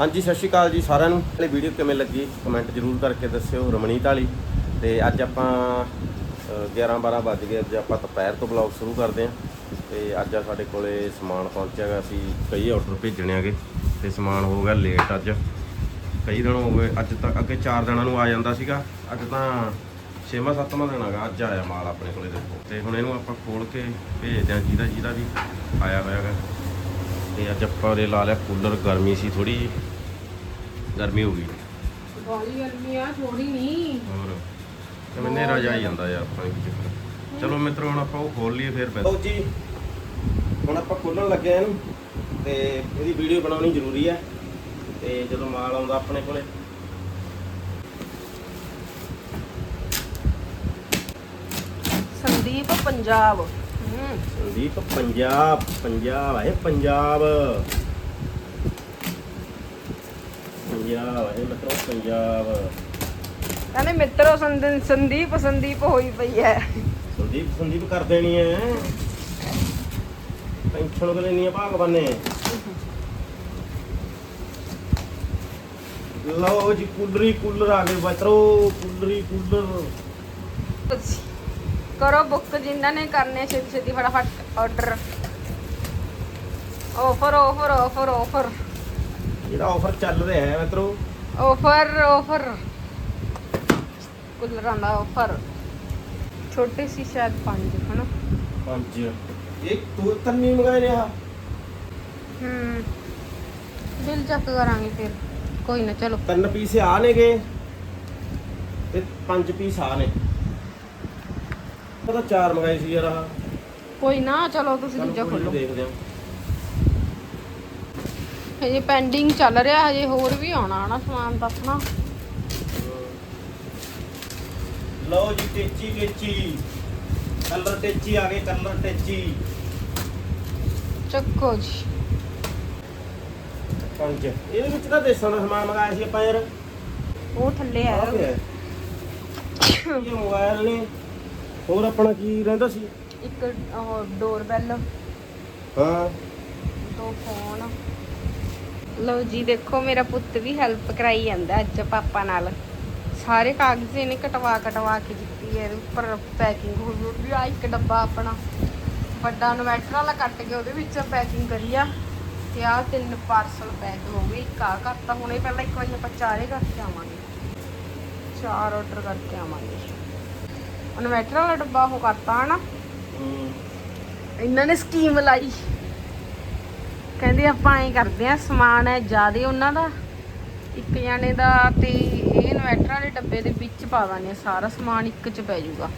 ਹਾਂਜੀ, ਸਤਿ ਸ਼੍ਰੀ ਅਕਾਲ ਜੀ ਸਾਰਿਆਂ ਨੂੰ। ਇਹ ਵੀਡੀਓ ਕਿਵੇਂ ਲੱਗੀ ਕਮੈਂਟ ਜ਼ਰੂਰ ਕਰਕੇ ਦੱਸਿਓ ਰਮਣੀਤ ਵਾਲੀ। ਤੇ ਅੱਜ ਆਪਾਂ 11 12 ਵੱਜ ਗਏ, ਅੱਜ ਆਪਾਂ ਦੁਪਹਿਰ ਤੋਂ ਬਲੌਗ ਸ਼ੁਰੂ ਕਰਦੇ ਹਾਂ। ਤੇ ਅੱਜ ਸਾਡੇ ਕੋਲੇ ਸਮਾਨ ਪਹੁੰਚਿਆ ਗਾ, ਅਸੀਂ ਕਈ ਆਰਡਰ ਭੇਜਣੇ ਆਗੇ ਤੇ ਸਮਾਨ ਹੋ ਗਿਆ ਲੇਟ ਅੱਜ। ਕਈ ਦਿਨ ਹੋ ਗਏ, ਅੱਜ ਤੱਕ ਅੱਗੇ 4 ਦਿਨਾਂ ਨੂੰ ਆ ਜਾਂਦਾ ਸੀਗਾ। ਅੱਜ ਤਾਂ 6ਵਾਂ 7ਵਾਂ ਦਿਨ ਹੈਗਾ, ਅੱਜ ਆਇਆ ਮਾਲ ਆਪਣੇ ਕੋਲੇ ਦੇਖੋ। ਤੇ ਹੁਣ ਇਹਨੂੰ ਆਪਾਂ ਖੋਲ ਕੇ ਭੇਜਦੇ ਹਾਂ, ਜਿਹਦਾ ਜਿਹਦਾ ਵੀ ਆਇਆ ਹੋਇਆ ਹੈਗਾ। ਤੇ ਅੱਜ ਆਪਾਂ ਉਹਦੇ ਲਾ ਲਿਆ ਕੂਲਰ ਗਰਮੀ ਸੀ ਥੋੜੀ ਜੀ ਗਰਮੀ ਹੋ ਗਈ। ਗੋਲੀ ਗਰਮੀ ਆ ਥੋੜੀ ਨਹੀਂ ਹੋਰ ਕਿਵੇਂ ਨੇਰਾ ਜਾ ਹੀ ਜਾਂਦਾ ਯਾਰ ਆਪਾਂ ਕੀ ਚੱਕਰ। ਚਲੋ ਮਿੱਤਰੋ ਹੁਣ ਆਪਾਂ ਉਹ ਖੋਲ ਲਈਏ ਫਿਰ ਲਓ ਜੀ ਹੁਣ ਆਪਾਂ ਖੋਲਣ ਲੱਗੇ ਆ ਇਹਨੂੰ ਤੇ ਇਹਦੀ ਵੀਡੀਓ ਬਣਾਉਣੀ ਜ਼ਰੂਰੀ ਹੈ ਤੇ ਜਦੋਂ ਮਾਲ ਆਉਂਦਾ ਆਪਣੇ ਕੋਲੇ। ਸੰਦੀਪ ਪੰਜਾਬ। ਸੰਦੀਪ ਪੰਜਾਬ ਪੰਜਾਬ ਹੈ ਪੰਜਾਬ ਪੰਜਾਬ ਹੈ ਮਿੱਤਰੋ ਪੰਜਾਬ ਕਹਿੰਦੇ ਮਿੱਤਰੋ ਸੰਦ- ਸੰਦੀਪ ਸੰਦੀਪ ਹੋਈ ਪਈ ਹੈ। ਸੰਦੀਪ ਸੰਦੀਪ ਕਰ ਦੇਣੀ ਹੈ। ਟੈਨਸ਼ਨ ਕਦੇ ਨਹੀਂ ਭਗਵਾਨ। ਨੇ ਲਓ ਜੀ ਕੂਲਰੀ ਕੂਲਰ ਆ ਗਏ ਮਿੱਤਰੋ ਕੂਲਰੀ ਕੂਲਰ। ਕਰੋ ਬੁੱਕ ਜਿਨ੍ਹਾਂ ਨੇ ਕਰਨੇ ਛੇਤੀ ਛੇਤੀ ਫਟਾਫਟ order offer offer offer offer ਜਿਹੜਾ ਆਫਰ ਚੱਲ ਰਿਹਾ ਹੈ ਮਿੱਤਰੋ। ਆਫਰ ਆਫਰ ਕੁਲਰਾਂ ਦਾ ਆਫਰ ਛੋਟੇ ਸੀ ਸ਼ਾਇਦ ਪੰਜ ਹਨਾ? ਪੰਜ। ਇੱਕ ਦੋ ਤਿੰਨ ਨਹੀਂ ਮੰਗਾਏ ਰਿਹਾ ਹੂੰ। ਬਿੱਲ ਚੈੱਕ ਕਰਾਂਗੇ ਫਿਰ। ਕੋਈ ਨਾ ਚਲੋ। ਤਿੰਨ ਪੀਸ ਆ ਨੇਗੇ ਤੇ ਪੰਜ ਪੀਸ ਆ ਨੇ। ਪਤਾ ਚਾਰ ਮੰਗਾਏ ਸੀ ਯਾਰ ਆਹ। ਕੋਈ ਨਾ ਚਲੋ ਤੁਸੀਂ ਚੱਲ ਦੂਜਾ ਕੋਈ ਨੀ, ਖੋਲੋ। ਦੇਖਦੇ ਹਾਂ। ਹਜੇ ਪੈਂਡਿੰਗ ਚੱਲ ਰਿਹਾ ਹਜੇ ਹੋਰ ਵੀ ਆਉਣਾ ਨਾ ਸਮਾਨ ਤਾਂ ਆਪਣਾ। ਲਓ ਜੀ ਟੇਚੀ ਟੇਚੀ। ਕਲਰ ਟੇਚੀ ਆ ਗਏ ਕਲਰ ਟੇਚੀ। ਚੱਕੋ ਜੀ। ਪੰਜ ਇਹਦੇ ਵਿੱਚ ਤਾਂ ਦੇਸਾਂ ਦਾ ਸਮਾਨ ਮੰਗਾਇਆ ਸੀ ਆਪਾਂ ਯਾਰ। ਉਹ ਥੱਲੇ ਆਹ ਆ ਪਿਆ। ਹੈ। ਇਹ ਮੋਬਾਈਲ ਨੇ। ਹੋਰ ਆਪਣਾ ਕੀ ਰਹਿੰਦਾ ਸੀ? ਇੱਕ ਉਹ ਡੋਰ ਬੈਲ ਹਾਂ। ਦੋ ਫੋਨ ਲਓ ਜੀ ਦੇਖੋ ਮੇਰਾ ਪੁੱਤ ਵੀ ਹੈਲਪ ਕਰਾਈ ਜਾਂਦਾ ਅੱਜ ਪਾਪਾ ਨਾਲ। ਸਾਰੇ ਕਾਗਜ਼ ਇਹਨੇ ਕਟਵਾ ਕਟਵਾ ਕੇ ਦਿੱਤੀ ਹੈ ਇਹਦੇ ਉੱਪਰ ਪੈਕਿੰਗ ਹੋ ਗਈ ਵੀ ਆ ਇੱਕ ਡੱਬਾ ਆਪਣਾ। ਵੱਡਾ ਇਨਵੈਟਰ ਵਾਲਾ ਕੱਟ ਕੇ ਉਹਦੇ ਵਿੱਚ ਪੈਕਿੰਗ ਕਰੀ ਆ ਤੇ ਆ ਤਿੰਨ ਪਾਰਸਲ ਪੈਕ ਹੋ ਗਏ ਇੱਕ ਆ ਕਰਤਾ ਹੁਣੇ ਪਹਿਲਾਂ ਇੱਕ ਵਾਰੀ ਆਪਾਂ ਚਾਰੇ ਕਰਕੇ ਆਵਾਂਗੇ। ਚਾਰ ਆਰਡਰ ਕਰਕੇ ਆਵਾਂਗੇ। ਇਨਵੈਟਰ ਵਾਲਾ ਡੱਬਾ ਉਹ ਕਰਤਾ ਹਨਾ। ਇਹਨਾਂ ਨੇ ਸਕੀਮ ਲਾਈ। ਕਹਿੰਦੇ ਆਪਾਂ ਐਂ ਕਰਦੇ ਆ ਸਮਾਨ ਹੈ ਜਿਆਦੇ ਉਹਨਾਂ ਦਾ। ਇੱਕ ਜਾਣੇ ਦਾ ਤੇ ਇਹ ਇਨਵੈਟਰ ਵਾਲੇ ਡੱਬੇ ਦੇ ਵਿੱਚ ਪਾ ਦਾਂਗੇ ਸਾਰਾ ਸਮਾਨ ਇੱਕ ਚ ਪੈ ਜਾਊਗਾ।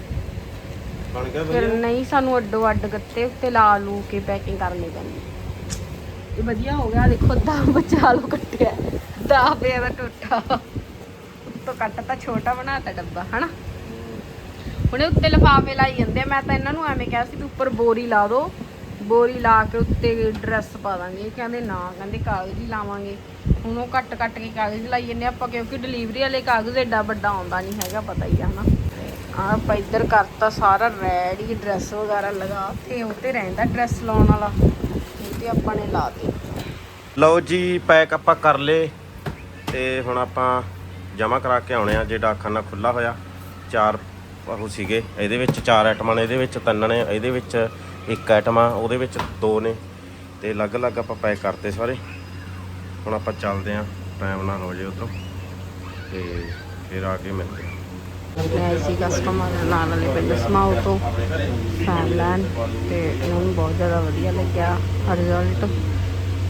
ਬਣ ਗਿਆ ਫਿਰ ਨਹੀਂ ਸਾਨੂੰ ਅੱਡੋ ਅੱਡ ਗੱਤੇ ਉੱਤੇ ਲਾ ਲੂ ਕੇ ਪੈਕਿੰਗ ਕਰਨੀ ਪੈਂਦੀ। ਇਹ ਵਧੀਆ ਹੋ ਗਿਆ ਦੇਖੋ ਦਾ ਬਚਾ ਲੋ ਕੱਟਿਆ। ਦਾ ਪਿਆ ਦਾ ਟੁੱਟਾ। ਉੱਤੋਂ ਕੱਟ ਤਾਂ ਛੋਟਾ ਬਣਾਤਾ ਡੱਬਾ ਹਨਾ। ਹੁਣੇ ਉੱਤੇ ਲਫਾਫੇ ਲਾਈ ਜਾਂਦੇ ਆ। ਮੈਂ ਤਾਂ ਇਹਨਾਂ ਨੂੰ ਐਵੇਂ ਕਿਹਾ ਸੀ ਵੀ ਉੱਪਰ ਬੋਰੀ ਲਾ ਦਿਓ ਬੋਰੀ ਲਾ ਕੇ ਉੱਤੇ ਡਰੈਸ ਪਾ ਦਾਂਗੇ। ਇਹ ਕਹਿੰਦੇ ਨਾ, ਕਹਿੰਦੇ ਕਾਗਜ਼ ਹੀ ਲਾਵਾਂਗੇ। ਹੁਣ ਉਹ ਕੱਟ ਕੱਟ ਕੇ ਕਾਗਜ਼ ਲਾਈ ਜੰਨੇ ਆਪਾਂ, ਕਿਉਂਕਿ ਡਿਲੀਵਰੀ ਵਾਲੇ ਕਾਗਜ਼ ਏਡਾ ਵੱਡਾ ਆਉਂਦਾ ਨਹੀਂ ਹੈਗਾ, ਪਤਾ ਹੀ ਆ, ਹਨਾ। ਆ ਆਪਾਂ ਇੱਧਰ ਕਰਤਾ ਸਾਰਾ ਰੈਡੀ ਡਰੈਸ ਵਗੈਰਾ ਲਗਾ ਤੇ ਉੱਤੇ ਰਹਿੰਦਾ ਡਰੈਸ ਲਾਉਣ ਵਾਲਾ। ਇਹ ਤੇ ਆਪਾਂ ਨੇ ਲਾ ਦੇ ਲਓ ਜੀ ਪੈਕ ਆਪਾਂ ਕਰ ਲਏ ਤੇ ਹੁਣ ਆਪਾਂ ਜਮਾ ਕਰਾ ਕੇ ਆਉਣੇ ਆ। ਜੇ ਡਾਕਖਾਨਾ ਖੁੱਲਾ ਹੋਇਆ, ਚਾਰ ਉਹ ਸੀਗੇ। ਇਹਦੇ ਵਿੱਚ ਚਾਰ ਆਈਟਮਾਂ ਨੇ, ਇਹਦੇ ਵਿੱਚ ਤਿੰਨ ਨੇ, ਇਹਦੇ ਵਿੱਚ ਇੱਕ ਆਈਟਮ ਆ, ਉਹਦੇ ਵਿੱਚ ਦੋ ਨੇ। ਤੇ ਅਲੱਗ-ਅਲੱਗ ਆਪਾਂ ਪੈਕ ਕਰਤੇ ਸਾਰੇ। ਹੁਣ ਆਪਾਂ ਚੱਲਦੇ ਆਂ। ਟਾਈਮ ਨਾਲ ਹੋ ਜੇ ਉਧਰੋਂ। ਤੇ ਫਿਰ ਆ ਕੇ ਮਿਲਦੇ ਆਂ। ਸੀ ਕਸਟਮਰ ਨਾਲ ਵਾਲੇ ਪਿੰਡ ਸਮਾਉ ਤੋਂ ਫੈਨ ਤੇ ਇਹਨਾਂ ਨੂੰ ਬਹੁਤ ਜ਼ਿਆਦਾ ਵਧੀਆ ਲੱਗਿਆ ਰਿਜ਼ਲਟ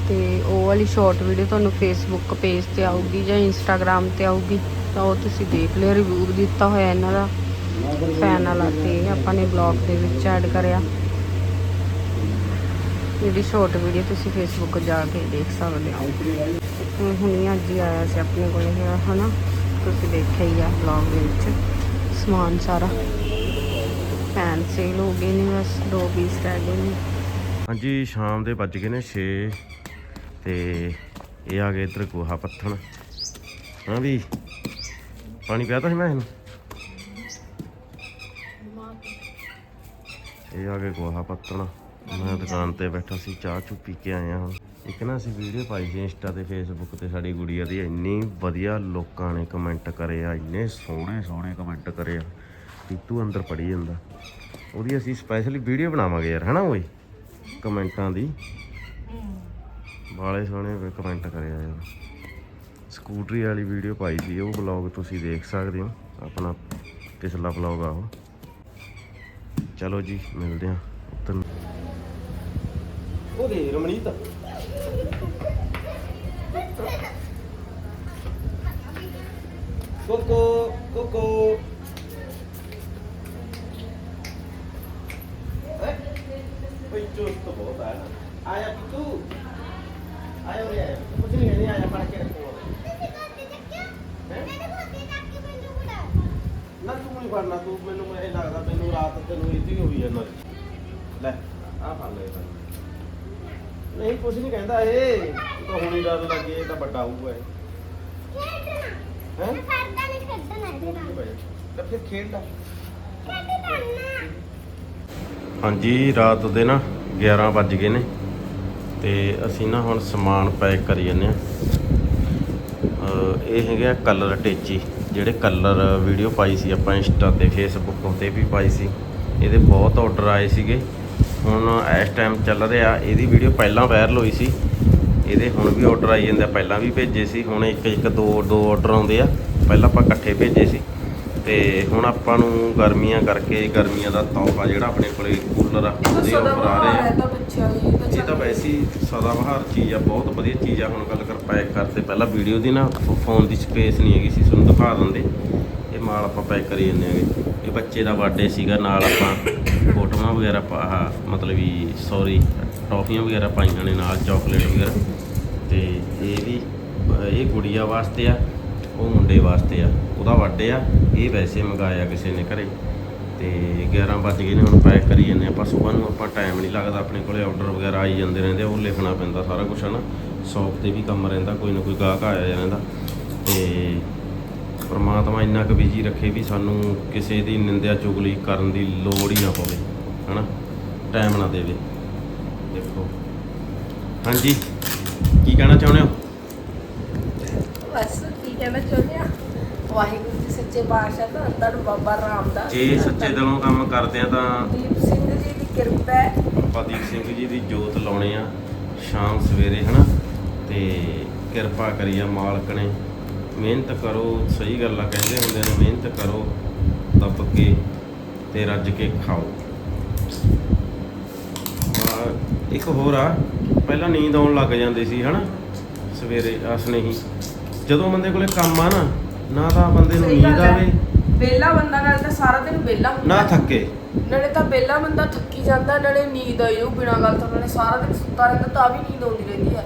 ਤੇ ਉਹ ਵਾਲੀ ਸ਼ਾਰਟ ਵੀਡੀਓ ਤੁਹਾਨੂੰ ਫੇਸਬੁੱਕ ਪੇਜ ਤੇ ਆਊਗੀ ਜਾਂ ਇੰਸਟਾਗ੍ਰam ਤੇ ਆਊਗੀ, ਤਾਂ ਉਹ ਤੁਸੀਂ ਦੇਖ ਲਿਓ ਰਿਵਿਊ ਦਿੱਤਾ ਹੋਇਆ ਇਹਨਾਂ ਦਾ। ਫੈਨ ਵਾਲਾ ਤੇ ਆਪਾਂ ਨੇ ਬਲੌਗ ਦੇ ਵਿੱਚ ਐਡ ਕਰਿਆ। ਜਿਹੜੀ ਸ਼ਾਰਟ ਵੀਡੀਓ ਤੁਸੀਂ ਫੇਸਬੁੱਕ ਜਾ ਕੇ ਦੇਖ ਸਕਦੇ ਹੋ। ਹੁਣੀ ਅੱਜ ਹੀ ਆਇਆ ਸੀ ਆਪਣੇ ਕੋਲ ਇਹ ਹਨਾ? ਤੁਸੀਂ ਦੇਖਿਆ ਹੀ ਆ ਬਲੌਗ ਦੇ ਵਿੱਚ। ਸਮਾਨ ਸਾਰਾ। ਫੈਨ ਸੇਲ ਹੋ ਗਏ ਨੇ ਬਸ, ਦੋ ਪੀਸ ਰਹਿ ਗਏ ਨੇ। ਹਾਂਜੀ, ਸ਼ਾਮ ਦੇ ਵੱਜ ਗਏ ਨੇ 6 ਤੇ ਇਹ ਆ ਗਏ ਇੱਧਰ ਗੋਹਾ ਪੱਥਣ। ਹਾਂ ਵੀ, ਪਾਣੀ ਪਿਆ ਤਾਂ ਸੀ ਮੈਂ ਇਹਨੂੰ? ਇਹ ਆ ਗਏ ਗੋਹਾ ਪੱਤਣ ਮੈਂ ਦੁਕਾਨ ਤੇ ਬੈਠਾ ਸੀ, ਚਾਹ ਚੂ ਪੀ ਕੇ ਆਇਆ ਹਾਂ। ਇੱਕ ਨਾ ਅਸੀਂ ਵੀਡੀਓ ਪਾਈ ਸੀ ਇੰਸਟਾ ਤੇ ਫੇਸਬੁੱਕ ਤੇ ਸਾਡੀ ਗੁੜੀਆ ਦੀ, ਇੰਨੀ ਵਧੀਆ ਲੋਕਾਂ ਨੇ ਕਮੈਂਟ ਕਰੇ ਆ, ਇੰਨੇ ਸੋਹਣੇ ਸੋਹਣੇ ਕਮੈਂਟ ਕਰੇ ਆ, ਵੀ ਤੂੰ ਅੰਦਰ ਪੜੀ ਜਾਂਦਾ। ਉਹਦੀ ਅਸੀਂ ਸਪੈਸ਼ਲੀ ਵੀਡੀਓ ਬਣਾਵਾਂਗੇ ਯਾਰ, ਹਨਾ ਓਏ? ਕਮੈਂਟਾਂ ਦੀ। ਬਾਲੇ ਸੋਹਣੇ ਕਮੈਂਟ ਕਰੇ ਆ ਯਾਰ। ਸਕੂਟਰੀ ਵਾਲੀ ਵੀਡੀਓ ਪਾਈ ਸੀ, ਉਹ ਵਲੌਗ ਤੁਸੀਂ ਦੇਖ ਸਕਦੇ ਹੋ। ਆਪਣਾ ਪਿਛਲਾ ਵਲੌਗ ਆ ਉਹ। ਚਲੋ ਜੀ, ਮਿਲਦੇ ਹਾਂ। ਉੱਤਰ ਉਹ ਦੇ ਰਮਣੀਤ ਕੋਕੋ ਕੋਕੋ। ਏ ਕੋਈ ਚੋਸ ਤਾਂ ਬਹੁਤ ਆ। ਨਾ ਆਇਆ ਤੂੰ ਆਇਆ ਉਰੇ ਆਇਆ ਕੁਝ ਨਹੀਂ ਨਹੀਂ ਆਇਆ ਫੜ ਕੇ ਰੱਖੋ ਹੈਂ? ਨਾ ਤੂੰ ਤੂੰ ਮੈਨੂੰ ਇਹ ਲੱਗਦਾ ਮੈਨੂੰ ਰਾਤ ਤੈਨੂੰ ਇਹ ਹੋਈ ਜਾਂਦਾ। ਲੈ ਆ ਫੜ ਲੈ ਇਹ ਨਹੀਂ ਕੁਝ ਨਹੀਂ ਕਹਿੰਦਾ ਇਹ। ਤੂੰ ਤਾਂ ਹੁਣੀ ਡਰ ਲੱਗੇ ਇਹ ਤਾਂ ਵੱਡਾ ਹੋਊਗਾ ਇਹ। ਹੈ? ਤਾਂ ਫਿਰ ਖੇਡ ਲੈ। ਹਾਂਜੀ, ਰਾਤ ਦੇ ਨਾ 11 ਵੱਜ ਗਏ ਨੇ ਤੇ ਅਸੀਂ ਨਾ ਹੁਣ ਸਮਾਨ ਪੈਕ ਕਰੀ ਜਾਂਦੇ ਆ ਇਹ ਹੈਗਾ ਕਲਰ ਟੇਚੀ। ਜਿਹੜੇ ਕਲਰ ਵੀਡੀਓ ਪਾਈ ਸੀ ਆਪਾਂ ਇੰਸਟਾ ਤੇ ਫੇਸਬੁੱਕ ਤੇ ਵੀ ਪਾਈ ਸੀ। ਇਹਦੇ ਬਹੁਤ ਆਰਡਰ ਆਏ ਸੀਗੇ। ਹੁਣ ਇਸ ਟਾਈਮ ਚੱਲ ਰਿਹਾ ਇਹਦੀ ਵੀਡੀਓ ਪਹਿਲਾਂ ਵਾਇਰਲ ਹੋਈ ਸੀ। ਇਹਦੇ ਹੁਣ ਵੀ ਆਰਡਰ ਆਈ ਜਾਂਦੇ ਆ ਪਹਿਲਾਂ ਵੀ ਭੇਜੇ ਸੀ। ਹੁਣ ਇੱਕ ਇੱਕ ਦੋ ਦੋ ਆਰਡਰ ਆਉਂਦੇ ਆ। ਪਹਿਲਾਂ ਆਪਾਂ ਇਕੱਠੇ ਭੇਜੇ ਸੀ। ਤੇ ਹੁਣ ਆਪਾਂ ਨੂੰ ਗਰਮੀਆਂ ਕਰਕੇ ਗਰਮੀਆਂ ਦਾ ਤੋਹਫਾ ਜਿਹੜਾ ਆਪਣੇ ਕੋਲੇ ਕੂਲਰ ਆ ਉਹਦੇ ਆਫਰ ਆ ਰਹੇ ਆ। ਇਹ ਤਾਂ ਇਹ ਵੈਸੇ ਸਦਾਬਹਾਰ ਚੀਜ਼ ਆ, ਬਹੁਤ ਵਧੀਆ ਚੀਜ਼ ਆ। ਹੁਣ ਗੱਲ ਕਰ ਪੈਕ ਕਰਤੇ ਪਹਿਲਾਂ ਵੀਡੀਓ ਦੀ ਨਾ ਫੋਨ ਦੀ ਸਪੇਸ ਨਹੀਂ ਹੈਗੀ ਸੀ, ਤੁਹਾਨੂੰ ਦਿਖਾ ਦਿੰਦੇ। ਇਹ ਮਾਲ ਆਪਾਂ ਪੈਕ ਕਰੀ ਜਾਂਦੇ ਆਂਗੇ ਇਹ ਬੱਚੇ ਦਾ ਬਰਥਡੇ ਸੀਗਾ, ਨਾਲ ਆਪਾਂ ਫੋਟੋਆਂ ਵਗੈਰਾ ਪਾ ਮਤਲਬ ਵੀ ਸੌਰੀ ਟੌਫੀਆਂ ਵਗੈਰਾ ਪਾਈਆਂ ਨੇ ਨਾਲ ਚਾਕਲੇਟ ਵਗੈਰਾ। ਤੇ ਇਹ ਵੀ, ਇਹ ਗੁੜੀਆ ਵਾਸਤੇ ਆ, ਉਹ ਮੁੰਡੇ ਵਾਸਤੇ ਆ। ਉਹਦਾ ਬਰਥਡੇ ਆ, ਇਹ ਵੈਸੇ ਮੰਗਾਇਆ ਕਿਸੇ ਨੇ ਘਰੇ। ਤੇ 11 ਵੱਜ ਗਏ ਨੇ, ਹੁਣ ਪੈਕ ਕਰੀ ਜਾਂਦੇ ਆਪਾਂ। ਸਵੇਰ ਨੂੰ ਆਪਾਂ ਟਾਈਮ ਨਹੀਂ ਲੱਗਦਾ, ਆਪਣੇ ਕੋਲੇ ਆਰਡਰ ਵਗੈਰਾ ਆਈ ਜਾਂਦੇ ਰਹਿੰਦੇ, ਉਹ ਲਿਖਣਾ ਪੈਂਦਾ ਸਾਰਾ ਕੁਝ ਹਨਾ। ਸ਼ੌਪ ਤੇ ਵੀ ਕੰਮ ਰਹਿੰਦਾ, ਕੋਈ ਨਾ ਕੋਈ ਗਾਹਕ ਆਇਆ ਰਹਿੰਦਾ। ਤੇ ਪਰਮਾਤਮਾ ਇੰਨਾ ਕੁ ਬਿਜ਼ੀ ਰੱਖੇ ਵੀ ਸਾਨੂੰ ਕਿਸੇ ਦੀ ਨਿੰਦਿਆ ਚੁਗਲੀ ਕਰਨ ਦੀ ਲੋੜ ਹੀ ਨਾ ਪਵੇ ਹਨਾ। ਟਾਈਮ ਨਾ ਦੇਵੇ। ਦੇਖੋ। ਹਾਂਜੀ, ਕੀ ਕਹਿਣਾ ਚਾਹੁੰਦੇ ਹੋ? ਬਸ ਕੀ ਕਹਿਣਾ ਚਾਹੁੰਦੇ ਆ ਵਾਹਿਗੁਰੂ ਜੀ ਸੱਚੇ ਪਾਤਸ਼ਾਹ ਦਾ ਅੰਦਰ ਬਾਬਾ ਰਾਮਦਾਸ ਜੇ ਸੱਚੇ ਦਿਲੋਂ ਕੰਮ ਕਰਦੇ ਆ ਤਾਂ ਦੀਪ ਸਿੰਘ ਜੀ ਦੀ ਕਿਰਪਾ ਹੈ। ਬਾਬਾ ਦੀਪ ਸਿੰਘ ਜੀ ਦੀ ਜੋਤ ਲਾਉਣੇ ਆ ਸ਼ਾਮ ਸਵੇਰੇ ਹਨਾ? ਤੇ ਕਿਰਪਾ ਕਰੀ ਆ ਮਾਲਕ ਨੇ। ਮਿਹਨਤ ਕਰੋ ਸਹੀ ਗੱਲ ਕਹਿੰਦੇ ਹੁੰਦੇ ਨੇ ਮਿਹਨਤ ਕਰੋ ਦੱਬ ਕੇ ਤੇ ਰੱਜ ਕੇ ਖਾਓ। ਆ, ਇੱਕ ਹੋਰ ਆ ਪਹਿਲਾਂ ਨੀਂਦ ਆਉਣ ਲੱਗ ਜਾਂਦੀ ਸੀ ਹਨਾ? ਸਵੇਰੇ ਆਸ ਨਹੀਂ ਜਦੋਂ ਬੰਦੇ ਕੋਲੇ ਕੰਮ ਆ ਨਾ ਨਾ ਤਾਂ ਬੰਦੇ ਨੂੰ ਸਹੀ ਨੀਂਦ ਗੱਲ ਹੈ। ਆਵੇ। ਵਿਹਲਾ ਬੰਦਾ ਨਾਲ ਤਾਂ ਸਾਰਾ ਦਿਨ ਵਿਹਲਾ ਹੁੰਦਾ ਨਾ ਥੱਕੇ। ਨਾਲੇ ਤਾਂ ਵਿਹਲਾ ਬੰਦਾ ਥੱਕੀ ਜਾਂਦਾ ਨਾਲੇ ਨੀਂਦ ਆਈ ਉਹ ਬਿਨਾਂ ਗੱਲ ਤੋਂ ਨਾਲੇ ਸਾਰਾ ਦਿਨ ਸੁੱਤਾ ਰਹਿੰਦਾ ਤਾਂ ਵੀ ਨੀਂਦ ਆਉਂਦੀ ਰਹਿੰਦੀ ਹੈ।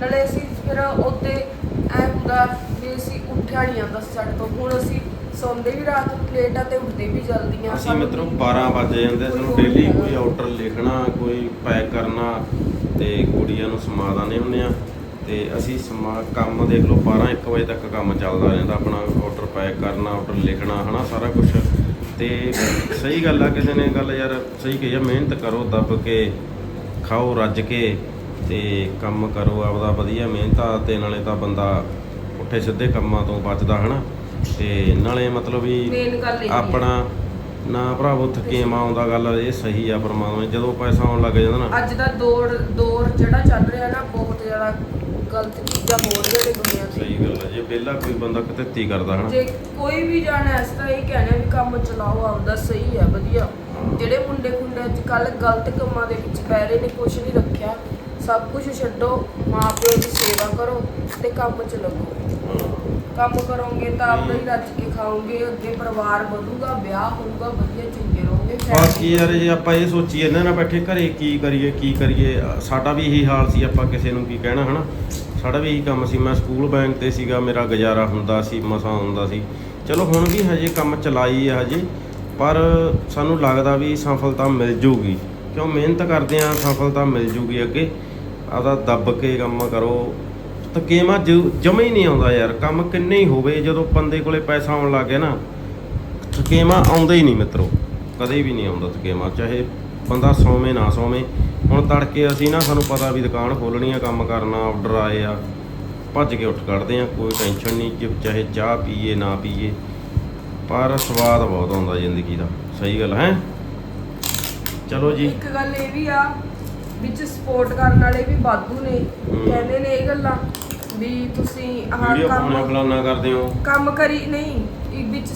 ਨਾਲੇ ਅਸੀਂ ਫਿਰ ਉਹਦੇ ਐ ਹੁੰਦਾ ਵੀ ਅਸੀਂ ਉੱਠਿਆ ਨਹੀਂ ਜਾਂਦਾ ਸੀ ਸਾਡੇ ਤੋਂ। ਹੁਣ ਅਸੀਂ ਸੌਂਦੇ ਵੀ ਰਾਤ ਨੂੰ ਲੇਟ ਆ ਤੇ ਉੱਠਦੇ ਵੀ ਜਲਦੀ ਆ ਅਸੀਂ ਮਿੱਤਰੋ 12 ਵਜੇ ਜਾਂਦੇ ਸਾਨੂੰ ਡੇਲੀ ਕੋਈ ਆਰਡਰ ਲਿਖਣਾ ਕੋਈ ਪੈਕ ਕਰਨਾ ਤੇ ਕੁੜੀਆਂ ਨੂੰ ਸਮਾਦਾਨੇ ਹੁੰਦੇ ਆ ਤੇ ਅਸੀਂ ਸਮਾ ਕੰਮ ਦੇਖ ਲਓ 12 1 ਵਜੇ ਤੱਕ ਕੰਮ ਚੱਲਦਾ ਰਹਿੰਦਾ ਆਪਣਾ ਆਰਡਰ ਪੈਕ ਕਰਨਾ ਆਰਡਰ ਲਿਖਣਾ ਹਨਾ ਸਾਰਾ ਕੁਝ ਤੇ ਸਹੀ ਗੱਲ ਆ ਕਿਸੇ ਨੇ ਗੱਲ ਯਾਰ ਸਹੀ ਕਹੀ ਆ ਮਿਹਨਤ ਕਰੋ ਦੱਬ ਕੇ ਖਾਓ ਰੱਜ ਕੇ ਤੇ ਕੰਮ ਕਰੋ ਆਪਦਾ ਵਧੀਆ ਮਿਹਨਤਾਂ ਤੇ ਨਾਲੇ ਤਾਂ ਬੰਦਾ ਪੁੱਠੇ ਸਿੱਧੇ ਕੰਮਾਂ ਤੋਂ ਬਚਦਾ ਹਨਾ। ਤੇ ਨਾਲੇ ਮਤਲਬ ਵੀ ਆਪਣਾ ਨਾ ਭਰਾਵੋ ਥਕੇਮਾ ਆਉਂਦਾ ਗੱਲ ਇਹ ਸਹੀ ਆ ਪਰਮਾਤਮਾ। ਜਦੋਂ ਪੈਸਾ ਆਉਣ ਲੱਗ ਜਾਂਦਾ ਨਾ। ਅੱਜ ਦਾ ਦੌਰ ਦੌਰ ਜਿਹੜਾ ਚੱਲ ਰਿਹਾ ਨਾ ਬਹੁਤ ਜ਼ਿਆਦਾ ਗਲਤ ਚੀਜ਼ਾਂ ਹੋ ਰਹੀਆਂ ਨੇ ਦੁਨੀਆ ਤੇ ਸਹੀ ਗੱਲ ਹੈ ਜੇ ਵਿਹਲਾ ਕੋਈ ਬੰਦਾ ਕਿਤੇ ਕਰਦਾ ਹਨਾ। ਜੇ ਕੋਈ ਵੀ ਜਾਣਾ ਇਸ ਤਾਂ ਇਹ ਕਹਿਣਾ ਵੀ ਕੰਮ ਚਲਾਓ ਆਪਦਾ ਸਹੀ ਹੈ ਵਧੀਆ। ਜਿਹੜੇ ਮੁੰਡੇ ਖੁੰਡੇ ਅੱਜ ਕੱਲ ਗਲਤ ਕੰਮਾਂ ਦੇ ਵਿੱਚ ਪੈ ਰਹੇ ਨੇ ਕੁਝ ਨਹੀਂ ਰੱਖਿਆ। ਸਭ ਕੁਝ ਛੱਡੋ ਮਾਂ ਪਿਓ ਦੀ ਸੇਵਾ ਕਰੋ ਤੇ ਕੰਮ ਚ ਲੱਗੋ। ਕੰਮ ਕਰੋਗੇ ਤਾਂ ਆਪਦਾ ਹੀ ਰੱਜ ਕੇ ਖਾਓਗੇ ਅੱਗੇ ਪਰਿਵਾਰ ਵਧੂਗਾ ਵਿਆਹ ਹੋਊਗਾ ਵਧੀਆ ਚੰਗੇ ਰਹੋਗੇ ਬਾਕੀ ਯਾਰ ਜੇ ਆਪਾਂ ਇਹ ਸੋਚੀਏ ਨਾ ਨਾ ਬੈਠੇ ਘਰੇ ਕੀ ਕਰੀਏ ਕੀ ਕਰੀਏ? ਸਾਡਾ ਵੀ ਇਹੀ ਹਾਲ ਸੀ ਆਪਾਂ ਕਿਸੇ ਨੂੰ ਕੀ ਕਹਿਣਾ, ਹਨਾ? ਸਾਡਾ ਵੀ ਇਹੀ ਕੰਮ ਸੀ। ਮੈਂ ਸਕੂਲ ਬੈਂਕ ਤੇ ਸੀਗਾ, ਮੇਰਾ ਗੁਜ਼ਾਰਾ ਹੁੰਦਾ ਸੀ, ਮਸਾਂ ਹੁੰਦਾ ਸੀ। ਚਲੋ ਹੁਣ ਵੀ ਹਜੇ ਕੰਮ ਚਲਾਈ ਹੈ ਹਜੇ, ਪਰ ਸਾਨੂੰ ਲੱਗਦਾ ਵੀ ਸਫਲਤਾ ਮਿਲ ਜੂਗੀ। ਕਿਉਂ ਮਿਹਨਤ ਕਰਦੇ ਆ, ਸਫਲਤਾ ਮਿਲ ਜੂਗੀ ਅੱਗੇ। ਆਦਾ ਦੱਬ ਕੇ ਕੰਮ ਕਰੋ। ਤਕੇਮਾ ਜਮੇ ਹੀ ਨਹੀਂ ਆਉਂਦਾ ਯਾਰ। ਕੰਮ ਕਿੰਨੇ ਹੀ ਹੋਵੇ, ਜਦੋਂ ਬੰਦੇ ਕੋਲੇ ਪੈਸਾ ਆਉਣ ਲੱਗ ਗਿਆ ਨਾ ਥਕੇਮਾ ਆਉਂਦਾ ਹੀ ਨਹੀਂ ਮਿੱਤਰੋ। ਕਦੇ ਵੀ ਨਹੀਂ ਆਉਂਦਾ ਥਕੇਮਾ ਚਾਹੇ ਬੰਦਾ ਸੌਵੇਂ ਨਾ ਸੌਵੇਂ। ਹੁਣ ਤੜਕੇ ਅਸੀਂ ਨਾ ਸਾਨੂੰ ਪਤਾ ਵੀ ਦੁਕਾਨ ਖੋਲਣੀ ਆ ਕੰਮ ਕਰਨਾ ਆਰਡਰ ਆਏ ਆ। ਭੱਜ ਕੇ ਉੱਠ ਕੱਢਦੇ ਆ ਕੋਈ ਟੈਨਸ਼ਨ ਨਹੀਂ ਕਿ ਚਾਹੇ ਚਾਹ ਪੀਏ ਨਾ ਪੀਏ। ਪਰ ਸਵਾਦ ਬਹੁਤ ਆਉਂਦਾ ਜ਼ਿੰਦਗੀ ਦਾ। ਸਹੀ ਗੱਲ ਹੈ? ਚਲੋ ਜੀ। ਇੱਕ ਗੱਲ ਇਹ ਵੀ ਆ ਵਿੱਚ ਸਪੋਰਟ ਕਰਨ ਵਾਲੇ ਵੀ ਵਾਧੂ ਨੇ। ਕਹਿੰਦੇ ਨੇ ਇਹ ਗੱਲਾਂ ਵੀ ਤੁਸੀਂ ਆਹ ਕੰਮ ਫਲਾਨਾ ਕਰਦੇ ਹੋ। ਕੰਮ ਕਰੀ ਨਹੀਂ ਇਹ ਵਿੱਚ